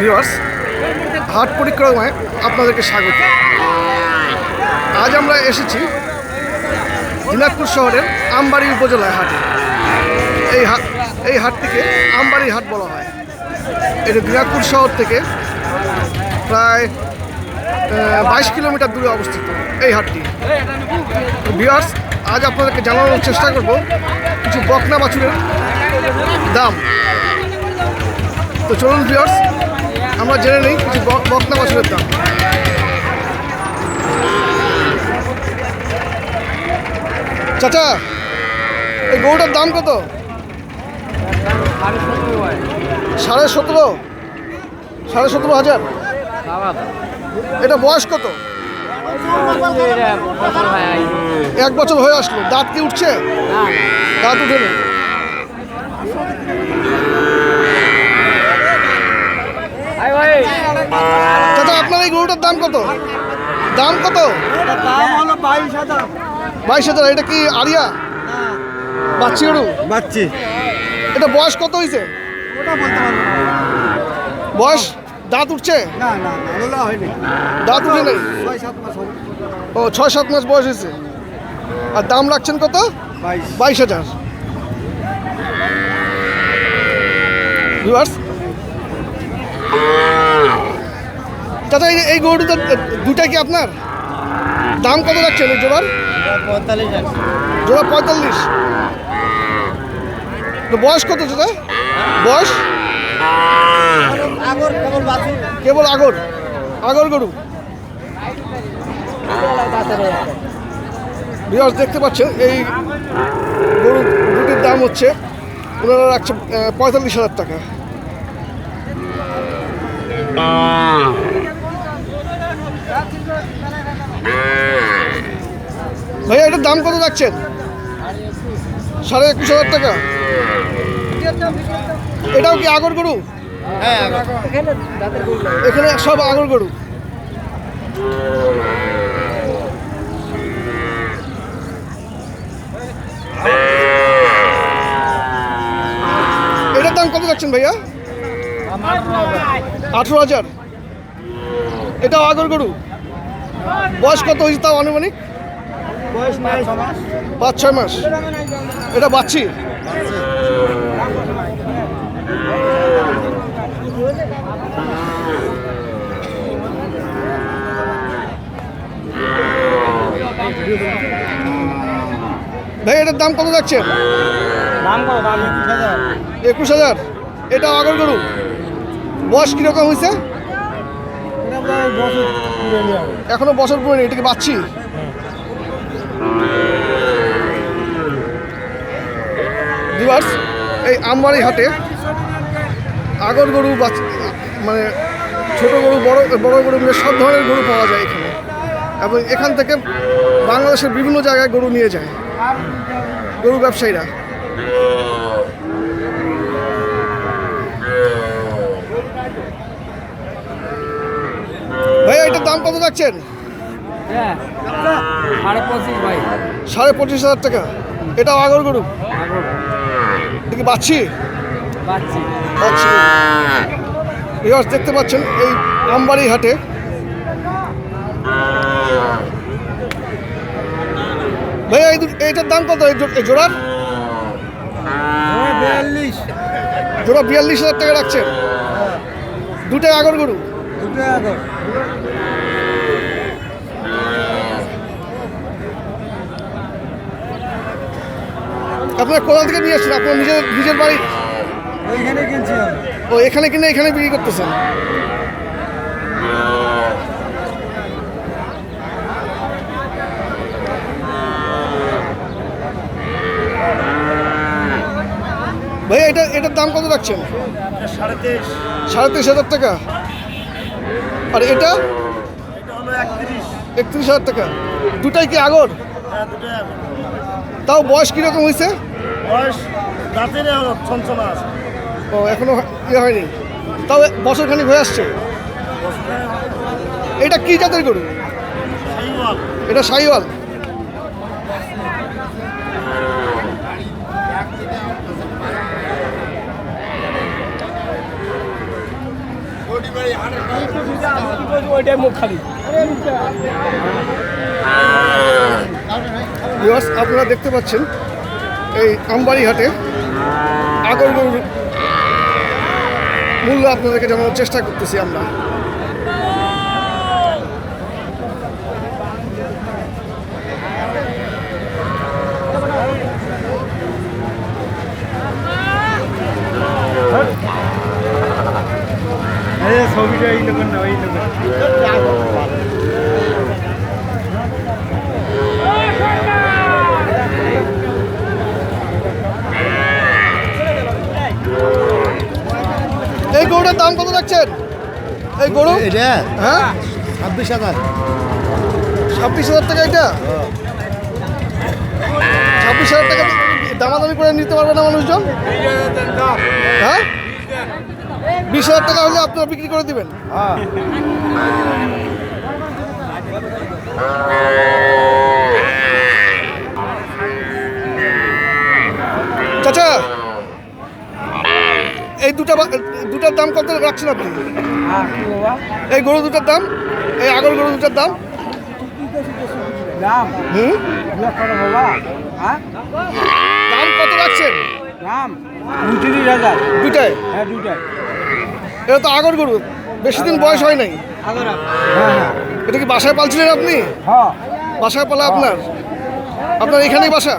Viewers, হাট পরিক্রমায় আপনাদেরকে স্বাগত। আজ আমরা এসেছি দিনাজপুর শহরের আমবাড়ি উপজেলায় হাটে। এই হাট এই হাটটিকে আমবাড়ি হাট বলা হয়। এটা দিনাজপুর শহর থেকে প্রায় বাইশ কিলোমিটার দূরে অবস্থিত এই হাটটি। ভিউয়ার্স, আজ আপনাদেরকে জানানোর চেষ্টা করব কিছু বকনা বাছুরের দাম। তো চলুন ভিউয়ার্স আমরা জেনে নিই কিছু ব- বকনা বাছুরের দাম। চাচা এই গরুটার দাম কত? সাড়ে সতেরো। সাড়ে সতেরো হাজার। এটা বয়স কত? এক বছর হয়ে আসলো। দাঁত কি উঠছে? দাঁত উঠে চাচা আপনার এই গরুটার দাম কত? দাম কত? দাম হলো বাইশ হাজার। বাইশ হাজার এটা কি আরিয়া? বাচ্চি গরু? বাচ্চি। এটা বয়স কত হয়েছে বয়স? দাঁত উঠছে? না না না হয়নি। দাঁত উঠে নেই? ও ছয় সাত মাস বয়স হয়েছে আর দাম রাখছেন কত? বাইশ। বাইশ হাজার। ভিউয়ার্স চাচা এই গরুটা দুটা কি আপনার? দাম কত রাখছেন জোড়ার? জোড়া পঁয়তাল্লিশ। তো বয়স কত চাচা বয়স? কেবল আগর। আগর গরু। বিরাজ দেখতে পাচ্ছেন, এই গরু দুটির দাম হচ্ছে, ওনারা রাখছে পঁয়তাল্লিশ হাজার টাকা। ভাইয়া এটার দাম কত রাখছেন সাড়ে একুশ হাজার টাকা। এটাও কি আগর গরু? হ্যাঁ এখানে সব আগর গরু। এটার দাম কত যাচ্ছেন ভাইয়া? আঠেরো হাজার। এটাও আগর গরু। বয়স কত হয়েছে তাও আনুমানিক? পাঁচ ছয় মাস। এটা বাচ্চি? ভাই এটার দাম কত যাচ্ছে? একুশ হাজার। এটা আগর গরু বয়স কীরকম হয়েছে? এখনও বছর পুরো এটাকে দিবার্স এই আমবাড়ি হাটে আগর গরু মানে ছোট গরু, বড় বড় গরু মিলে সব ধরনের গরু পাওয়া যায় এখানে। এবং এখান থেকে বাংলাদেশের বিভিন্ন জায়গায় গরু নিয়ে যায় গরু ব্যবসায়ীরা। ভাইয়া এটার দাম কত রাখছেন হ্যাঁ সাড়ে পঁচিশ ভাই। সাড়ে পঁচিশ হাজার টাকা। এটাও আগর গরু? এটা কি বাচ্ছি ভিউয়ার্স দেখতে পাচ্ছেন এই আমবাড়ি হাটে। ভাইয়া এই এইটার দাম কত? এই জোড়ার? বিয়াল্লিশ। জোড়া বিয়াল্লিশ হাজার টাকা রাখছেন। দুটাই আগর গরু? দুটো আগর। আপনার কোথা থেকে নিয়ে আসছেন? আপনার নিজের নিজের বাড়ি? ওইখানে কিনছি ও এখানে কিনে এখানে বিক্রি করতেছেন? ভাইয়া এটা এটার দাম কত রাখছেন? সাড়ে তেইশ হাজার টাকা? আর এটা? একত্রিশ। হাজার টাকা। দুটাই কি আগর? হ্যাঁ তাও বয়স কীরকম হয়েছে? বয়স দাঁতের আছে। ও এখনও ইয়ে হয়নি। তাও বছর খানিক হয়ে আসছে। এটা কি জাতের গরু? এটা সাইওয়াল। আপনারা দেখতে পাচ্ছেন এই আমবাড়ি হাটে আগর মূল্য আপনাদেরকে জানানোর চেষ্টা করতেছি আমরা। ছবিটা এই লোকের না ওই লোকের। এই গরুটার দাম কত রাখছেন এই গরু? এটা? হ্যাঁ? ছাব্বিশ হাজার। ছাব্বিশ হাজার টাকা এটা? ছাব্বিশ হাজার টাকা দামাদামি করে নিতে পারবে না মানুষজন? হ্যাঁ? বিশ হাজার টাকা হলে আপনারা বিক্রি করে দিবেন। চাচা এই দুটা দুটার দাম কত রাখছেন আপনি? এই গরু দুটার দাম এই আগর গরু দুটার দাম। কত হ্যাঁ? দাম কত রাখছেন? দাম? দুটায়? হ্যাঁ দুটাই এটা তো আগর গরু বেশি দিন বয়স হয় নাই। হ্যাঁ হ্যাঁ এটা কি বাসায় পালছিলেন আপনি? হ্যাঁ। বাসায় পালা আপনার? আপনার এখানেই বাসা?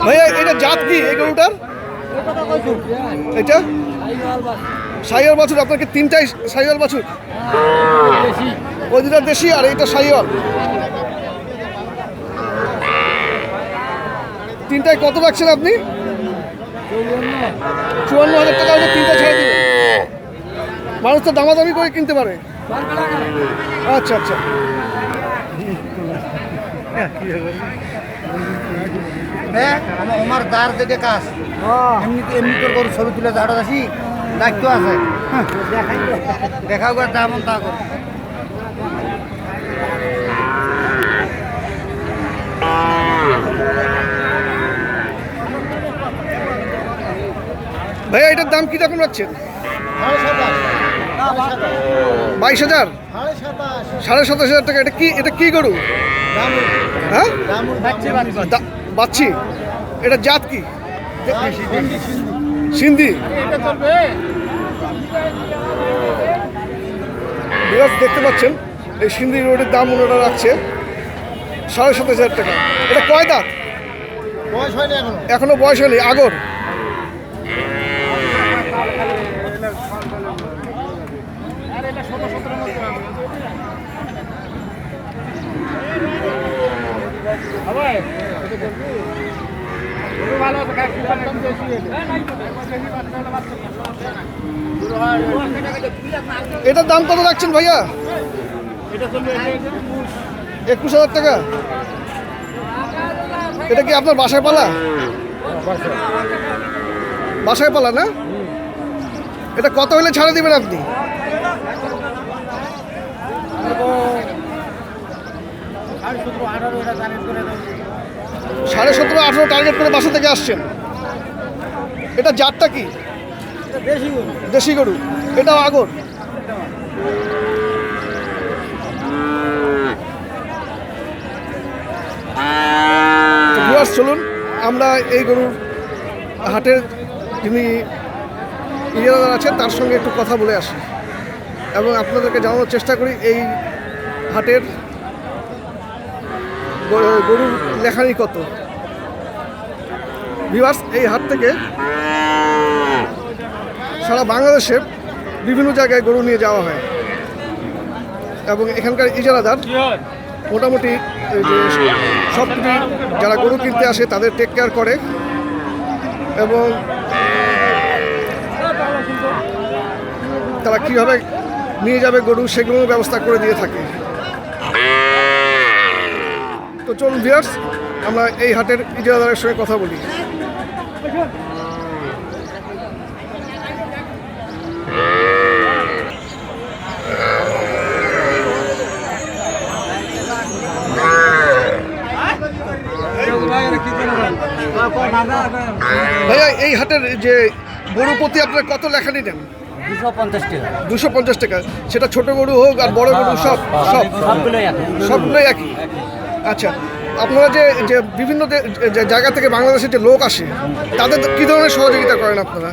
ভাইয়া এটা জাত কি এই গরুটার? এটা? সাইয়াল বাছুর আপনাকে তিনটাই সাইয়াল বাছুর? ওই দুটা দেশি আর এইটা সাইয়াল তিনটায় কত রাখছেন আপনি? চুয়ান্ন হাজার টাকা হলে তিনটা ছেড়ে দিবে মানুষ তো দামাদামি করে কিনতে পারে। আচ্ছা আচ্ছা। আমার দেখে কাজ। এমনি এমনি ছবি তুলে আসি দায়িত্ব আছে। দেখা দাম তা কর। ভাইয়া এটার দাম কীরকম রাখছেন? বাইশ হাজার? সাড়ে সাতাশ হাজার টাকা। এটা কি এটা কি গরু? হ্যাঁ? বাচ্চি। এটা জাত কি? সিন্ধি। বিরাজ দেখতে পাচ্ছেন? এই সিন্ধি রোডের দাম ওনারা রাখছে সাড়ে সাতাশ হাজার টাকা। এটা কয় দাঁত? বয়স হয়নি এখনও। এখনও বয়স হয়নি আগর? এটার দাম কত রাখছেন ভাইয়া? একুশ হাজার টাকা। এটা কি আপনার বাসায় পালা? বাসায় পালা না? এটা কত হলে ছাড়ে দিবেন আপনি? সাড়ে সতেরো আঠেরো টার্গেট করে বাসা থেকে আসছেন। এটা জাতটা কি? দেশি গরু। এটাও আগর। চলুন আমরা এই গরুর হাটের যিনি ইজারাদার আছেন তার সঙ্গে একটু কথা বলে আসি। এবং আপনাদেরকে জানানোর চেষ্টা করি এই হাটের গরুর লেখানি কত? ভিভার্স এই হাট থেকে সারা বাংলাদেশের বিভিন্ন জায়গায় গরু নিয়ে যাওয়া হয়। এবং এখানকার ইজারাদার মোটামুটি যে যারা গরু কিনতে আসে তাদের টেক কেয়ার করে। এবং তারা কীভাবে নিয়ে যাবে গরু, সেগুলোর ব্যবস্থা করে দিয়ে থাকে। তো চলুন ভিয়ার্স আমরা এই হাটের ইজারাদারের সঙ্গে কথা বলি। ভাইয়া এই হাটের যে গরু প্রতি আপনার কত লেখা নিতেন? দুশো পঞ্চাশ টাকা। সেটা ছোট গরু হোক আর বড় গরু সব সব। সবগুলোই একই। আচ্ছা আপনারা যে যে বিভিন্ন জায়গা থেকে বাংলাদেশের যে লোক আসে, তাদের কী ধরনের সহযোগিতা করেন আপনারা?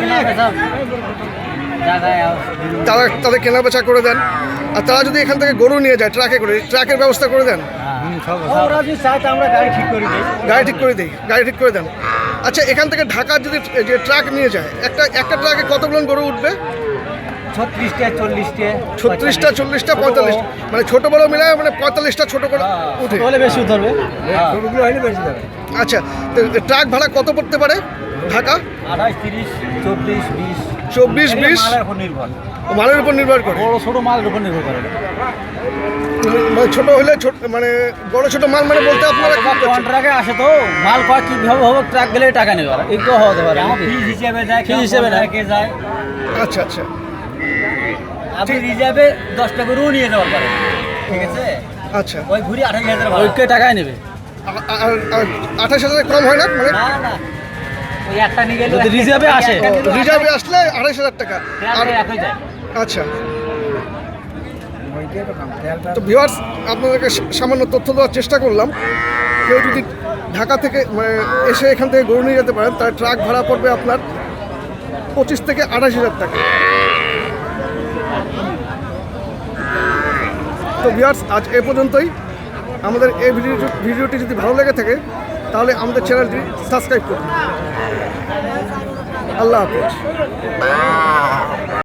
কেনা বেচা তারা, তাদের কেনাবেচা করে দেন, আর তারা যদি এখান থেকে গরু নিয়ে যায়, ট্রাকে করে, ট্রাকের ব্যবস্থা করে দেন? গাড়ি ঠিক করে দিই, গাড়ি ঠিক করে দেন। আচ্ছা এখান থেকে ঢাকার যদি যে ট্রাক নিয়ে যায়, একটা একটা ট্রাকে কতগুলো গরু উঠবে? ছত্রিশটা চল্লিশটা ছত্রিশটা চল্লিশটা পঁয়তাল্লিশ। মানে ছোট বড় মিলায় মানে পঁয়তাল্লিশটা ছোট করে উঠে। হলে বেশি ধরবে বেশি দেবে আচ্ছা ট্রাক ভাড়া কত পড়তে পারে ঢাকা? আঠাশ তিরিশ চব্বিশ বিশ। চব্বিশ বিশ? মালের উপর নির্ভর। মালের উপর নির্ভর করে। বড় ছোট মালের উপর নির্ভর করে। মানে ছোট হলে ছোট মানে বড় ছোট মাল মানে বলতে আপনারা কি করছেন? আসে তো মাল কয় কীভাবে হবে ট্রাক গেলে টাকা নেবে। এগুলো হতে পারে নাকি? ফিজ হিসেবে যায় ফিজ হিসেবে যায়। আচ্ছা আচ্ছা। আপনি রিজার্ভে দশটা গরুও নিয়ে যাওয়ার পারে। ঠিক আছে? আচ্ছা। ওই ঘুরি আঠাশ হাজার। ওইকে টাকাই নেবে। আঠাশ হাজার কম হয় না? মানে না না। ওই একটা নিয়ে গেলে রিজার্ভে আসে। রিজার্ভে আসলে আড়াইশ হাজার টাকা। আর আচ্ছা। তো ভিউয়ার্স আপনাদেরকে সামান্য তথ্য দেওয়ার চেষ্টা করলাম। কেউ যদি ঢাকা থেকে মানে এসে এখান থেকে গরু নিয়ে যেতে পারেন তার ট্রাক ভাড়া পড়বে আপনার পঁচিশ থেকে আঠাশ হাজার টাকা। তো ভিউয়ার্স আজ এ পর্যন্তই। আমাদের এই ভিডিও ভিডিওটি যদি ভালো লেগে থাকে, তাহলে আমাদের চ্যানেলটি সাবস্ক্রাইব করুন। আল্লাহ হাফেজ।